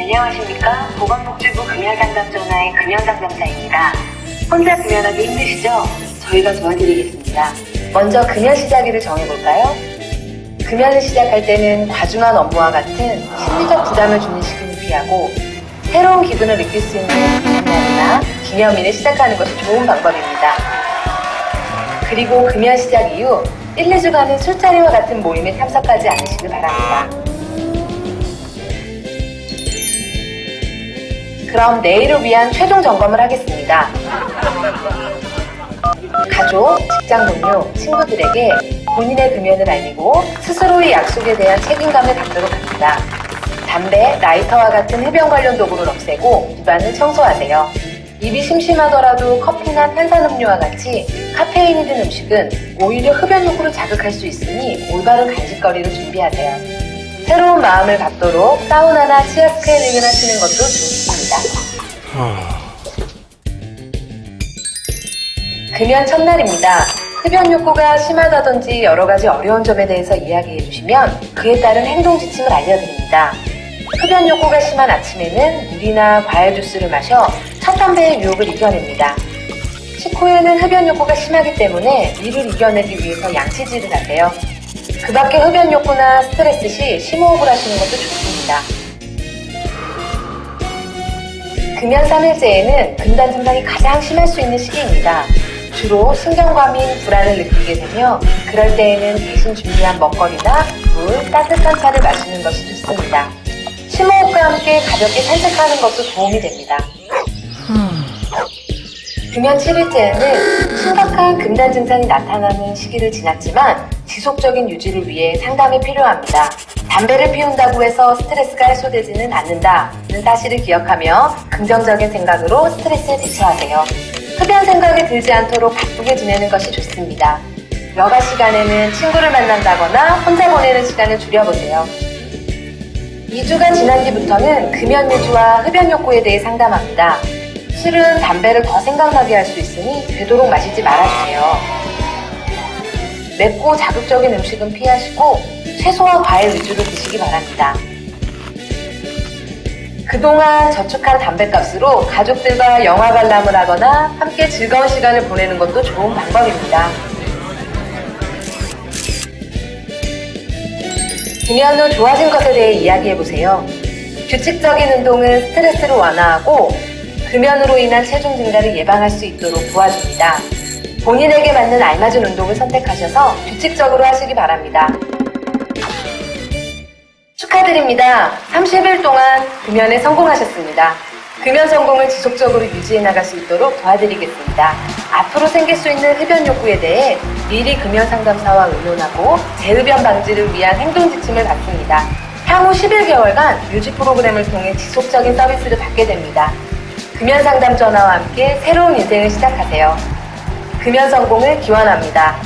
안녕하십니까 보건복지부 금연상담전화의 금연상담사입니다 혼자 금연하기 힘드시죠? 저희가 도와드리겠습니다 먼저 금연 시작일을 정해볼까요? 금연을 시작할 때는 과중한 업무와 같은 심리적 부담을 주는 시간을 피하고 새로운 기분을 느낄 수 있는 금연이나 기념일을 시작하는 것이 좋은 방법입니다. 그리고 금연 시작 이후 1, 2주간은 술자리와 같은 모임에 참석하지 않으시길 바랍니다. 그럼 내일을 위한 최종 점검을 하겠습니다. 가족, 직장 동료, 친구들에게 본인의 금연을 알리고 스스로의 약속에 대한 책임감을 갖도록 합니다. 담배, 라이터와 같은 흡연 관련 도구를 없애고 입안을 청소하세요. 입이 심심하더라도 커피나 탄산음료와 같이 카페인이 든 음식은 오히려 흡연 욕구를 자극할 수 있으니 올바른 간식거리를 준비하세요. 새로운 마음을 갖도록 사우나나 치아 스케일링을 하시는 것도 좋습니다. 금연 첫날입니다. 흡연 욕구가 심하다든지 여러 가지 어려운 점에 대해서 이야기해 주시면 그에 따른 행동 지침을 알려드립니다. 흡연 욕구가 심한 아침에는 물이나 과일 주스를 마셔 첫 담배의 유혹을 이겨냅니다. 식후에는 흡연 욕구가 심하기 때문에 이를 이겨내기 위해서 양치질을 하세요. 그 밖에 흡연 욕구나 스트레스 시 심호흡을 하시는 것도 좋습니다. 금연 3일째에는 금단 증상이 가장 심할 수 있는 시기입니다. 주로 신경과민 불안을 느끼게 되며 그럴 때에는 대신 준비한 먹거리나 물, 따뜻한 차를 마시는 것이 좋습니다. 심호흡과 함께 가볍게 산책하는 것도 도움이 됩니다. 금연 7일째에는 심각한 금단 증상이 나타나는 시기를 지났지만 지속적인 유지를 위해 상담이 필요합니다. 담배를 피운다고 해서 스트레스가 해소되지는 않는다는 사실을 기억하며 긍정적인 생각으로 스트레스에 대처하세요. 흡연 생각이 들지 않도록 바쁘게 지내는 것이 좋습니다. 여가 시간에는 친구를 만난다거나 혼자 보내는 시간을 줄여보세요. 2주간 지난 뒤부터는 금연 유주와 흡연 욕구에 대해 상담합니다. 술은 담배를 더 생각나게 할 수 있으니 되도록 마시지 말아주세요. 맵고 자극적인 음식은 피하시고 채소와 과일 위주로 드시기 바랍니다. 그동안 저축한 담배값으로 가족들과 영화 관람을 하거나 함께 즐거운 시간을 보내는 것도 좋은 방법입니다. 금연 후 좋아진 것에 대해 이야기해보세요. 규칙적인 운동은 스트레스를 완화하고 금연으로 인한 체중 증가를 예방할 수 있도록 도와줍니다. 본인에게 맞는 알맞은 운동을 선택하셔서 규칙적으로 하시기 바랍니다. 축하드립니다. 30일 동안 금연에 성공하셨습니다. 금연 성공을 지속적으로 유지해 나갈 수 있도록 도와드리겠습니다. 앞으로 생길 수 있는 흡연 욕구에 대해 미리 금연 상담사와 의논하고 재흡연 방지를 위한 행동 지침을 받습니다. 향후 11개월간 유지 프로그램을 통해 지속적인 서비스를 받게 됩니다. 금연 상담 전화와 함께 새로운 인생을 시작하세요. 금연 성공을 기원합니다.